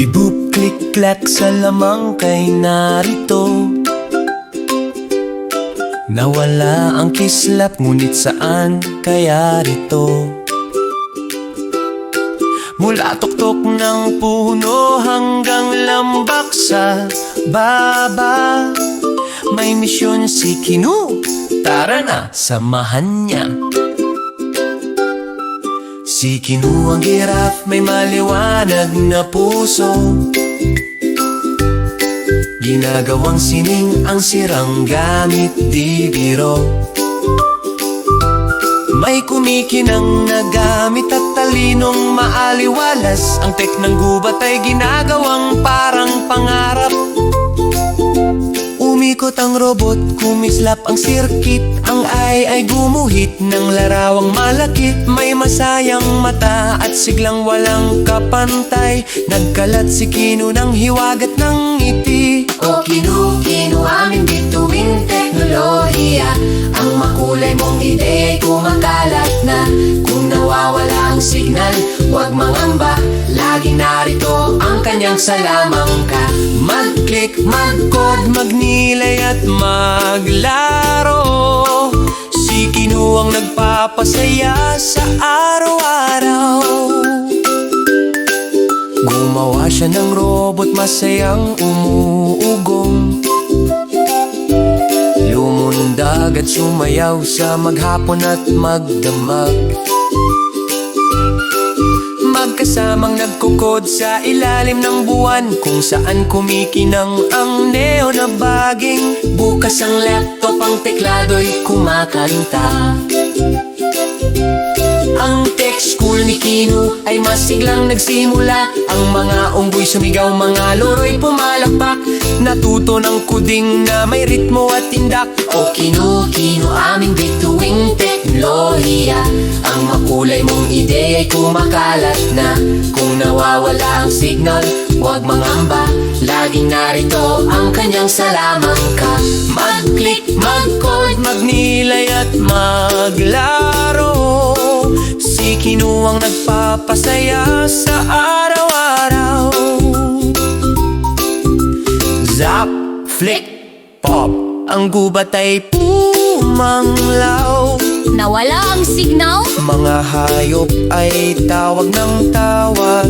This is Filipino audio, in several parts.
Mag-click-clack sa lamang kay narito. Nawala ang kislap ngunit saan kaya rito? Mula tuktok ng puno hanggang lambak sa baba May misyon si Kinu. Tara na, samahan niya Si Kinu ang giraffe may maliwanag na puso. Ginagawang sining ang sirang gamit di biro. May kumikinang na gamit at talinong maaliwalas. Ang tek ng gubat ay ginagawang parang pangarap Umikot ang robot, kumislap ang sirkit. Ang ay ay gumuhit ng larawang malakit. May masayang mata at siglang walang kapantay. Nagkalat si Kino ng hiwagat ng ngiti. O kinu-kinu aming bituing teknolohiya. Ang makulay mong idea'y kumakalat na. Kung nawawala ang signal, huwag mangamba kanyang salamang ka Mag-click, mag-code, magnilay at maglaro. Si Kino ang nagpapasaya sa araw-araw. Gumawa siya ng robot masayang umuugong. Lumundag at sumayaw sa maghapon at magdamag Magkasamang nagkukod sa ilalim ng buwan Kung saan kumikinang ang neo na baging. Bukas ang laptop, ang teklado'y kumakanta Ang tech school ni Kino ay masiglang nagsimula. Ang mga unggoy sumigaw, mga loro'y pumalakpak. Natuto ng kuding na may ritmo at tindak. O Kino, Kino, aming bituing teknolohiya Ang makulay mong idea'y kumakalat na. Kung nawawala ang signal, huwag mangamba. Laging narito ang kanyang salamang ka. Mag-click, mag-code, Magnilay at maglaro. Si Kino ang nagpapasaya sa araw-araw. Zap, flick, pop. Ang gubat ay pumanglaw Nawala ang signal? Mga hayop ay tawag ng tawag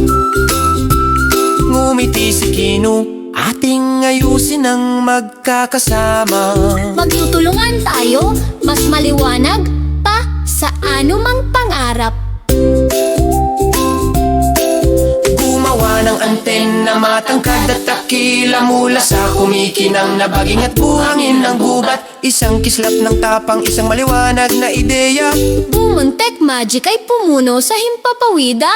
Ngumiti si Kino Ating ayusin ang magkakasama Magtutulungan tayo? Mas maliwanag pa sa anumang pangarap. Antena matangkad at takila Mula sa kumikinang na baging at buhangin ng gubat. Isang kislap ng tapang, isang maliwanag na ideya. Bumuntek Magic ay pumuno sa himpapawida.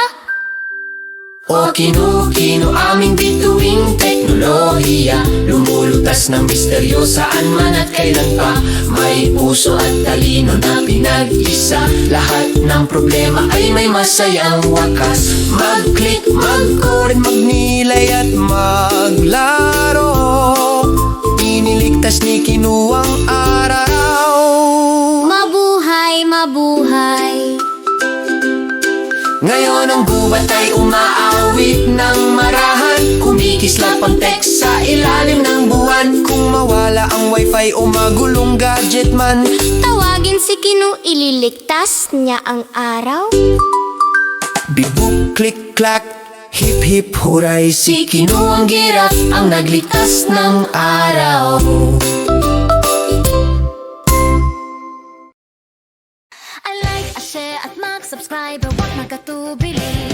O kinu-kinu aming bituing teknolohiya Lumulutas ng misteryo saan man at kailan pa May puso at talino na pinag-isa. Lahat ng problema ay may masayang wakas. Mag-click, mag-code, Magnilay at maglaro. Iniligtas ni Kino ang araw. Mabuhay, mabuhay. Ngayon ang gubat ay umaawit ilalim ng buwan. Kung mawala ang wifi o magulong gadget man. Tawagin si Kinu, ililigtas niya ang araw. Bibuk, click, clack, hip hip huray. Si Kino ang giraf ang nagligtas ng araw. I like, share at mag-subscribe. Huwag magkatubili